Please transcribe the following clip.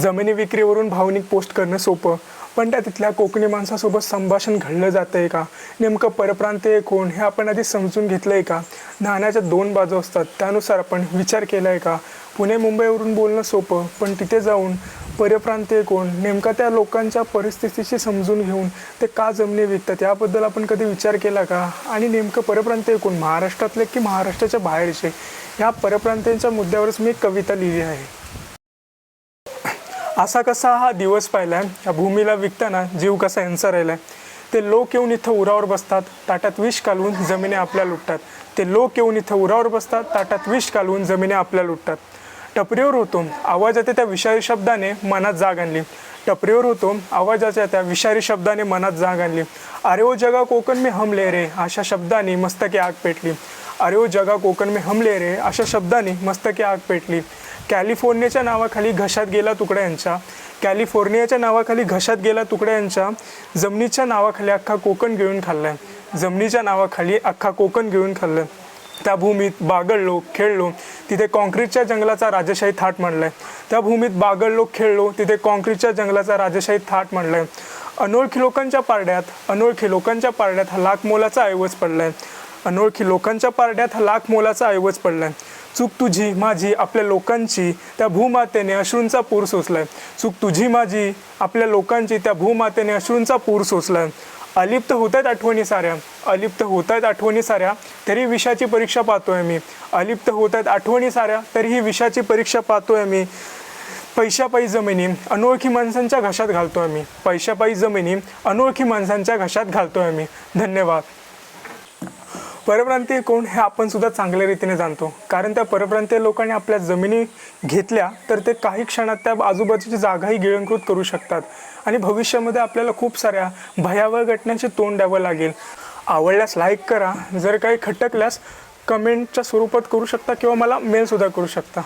जमिनी विक्रीवरून भावनिक पोस्ट करणं सोपं. पण त्या तिथल्या कोकणी माणसासोबत संभाषण घडलं जातं आहे का? नेमकं परप्रांतीय कोण हे आपण आधी समजून घेतलं आहे का? नाण्याच्या दोन बाजू असतात. त्यानुसार आपण विचार केला आहे का? पुणे मुंबईवरून बोलणं सोपं पण तिथे जाऊन परप्रांतीय कोण? नेमका त्या लोकांच्या परिस्थितीशी समजून घेऊन ते का जमिनी विकतात याबद्दल आपण कधी विचार केला का? आणि नेमकं परप्रांतीय कोण? महाराष्ट्रातले की महाराष्ट्राच्या बाहेरचे? ह्या परप्रांतीयांच्या मुद्द्यावरच मी एक कविता लिहिली आहे. असा कसा हा दिवस पाहिला आहे या भूमीला विकताना जीव कसा यांचा आहे ते लोक येऊन इथं उरावर बसतात ताटात विष कालवून जमिनी आपल्या लुटतात. ते लोक येऊन इथं उरावर बसतात ताटात विष कालवून जमिनी आपल्या लुटतात. टपरीवर होतो आवाजाच्या त्या विषारी शब्दाने मनात जाग आणली. टपरीवर होतो आवाजाच्या त्या विषारी शब्दाने मनात जाग आणली. अरे ओ जगा कोकण मी हमले रे अशा शब्दाने मस्तकी आग पेटली. अरे ओ जगा कोकण मी हमले रे अशा शब्दाने मस्तकी आग पेटली. कॅलिफोर्नियाच्या नावाखाली घशात गेला तुकड्या यांच्या कॅलिफोर्नियाच्या नावाखाली घशात गेला तुकड्या यांच्या जमिनीच्या नावाखाली अख्खा कोकण गिळून खाल्लाय. जमिनीच्या नावाखाली अख्खा कोकण गिळून खाल्लं त्या भूमीत बागडलो खेळलो तिथे कॉन्क्रीटच्या जंगलाचा राजेशाही थाट मांडलाय. त्या भूमीत बागडलो खेळलो तिथे कॉन्क्रीटच्या जंगलाचा राजशाही थाट मांडलाय. अनोळखी लोकांच्या पारड्यात अनोळखी लोकांच्या पारड्यात हा लाख मोलाचा ऐवज पडलाय. अनोळखी लोकांच्या पारड्यात हा लाख मोलाचा ऐवज पडलाय. चूक तुझी माझी आपल्या लोकांची त्या भूमातेने अश्रूंचा पूर सोसलाय. चूक तुझी माझी आपल्या लोकांची त्या भूमातेने अश्रूंचा पूर सोसलाय. अलिप्त होत आहेत आठवणी साऱ्या. अलिप्त होत आहेत आठवणी साऱ्या तरी विषाची परीक्षा पाहतोय मी. अलिप्त होत आहेत आठवणी साऱ्या तरीही विषाची परीक्षा पाहतोय मी. पैशापायी जमिनी अनोळखी माणसांच्या घशात घालतोय मी. पैशापायी जमिनी अनोळखी माणसांच्या घशात घालतोय मी. धन्यवाद. परप्रांतीय कोण हे आपण सुद्धा चांगल्या रीतीने जाणतो. कारण त्या परप्रांतीय लोकांनी आपल्या जमिनी घेतल्या तर ते काही क्षणात त्या आजूबाजूची जागाही गिळंकृत करू शकतात. आणि भविष्यामध्ये आपल्याला खूप साऱ्या भयावह घटनांचे तोंड द्यावं लागेल. आवडल्यास लाईक करा. जर काही खटकल्यास कमेंटच्या स्वरूपात करू शकता किंवा मला मेलसुद्धा करू शकता.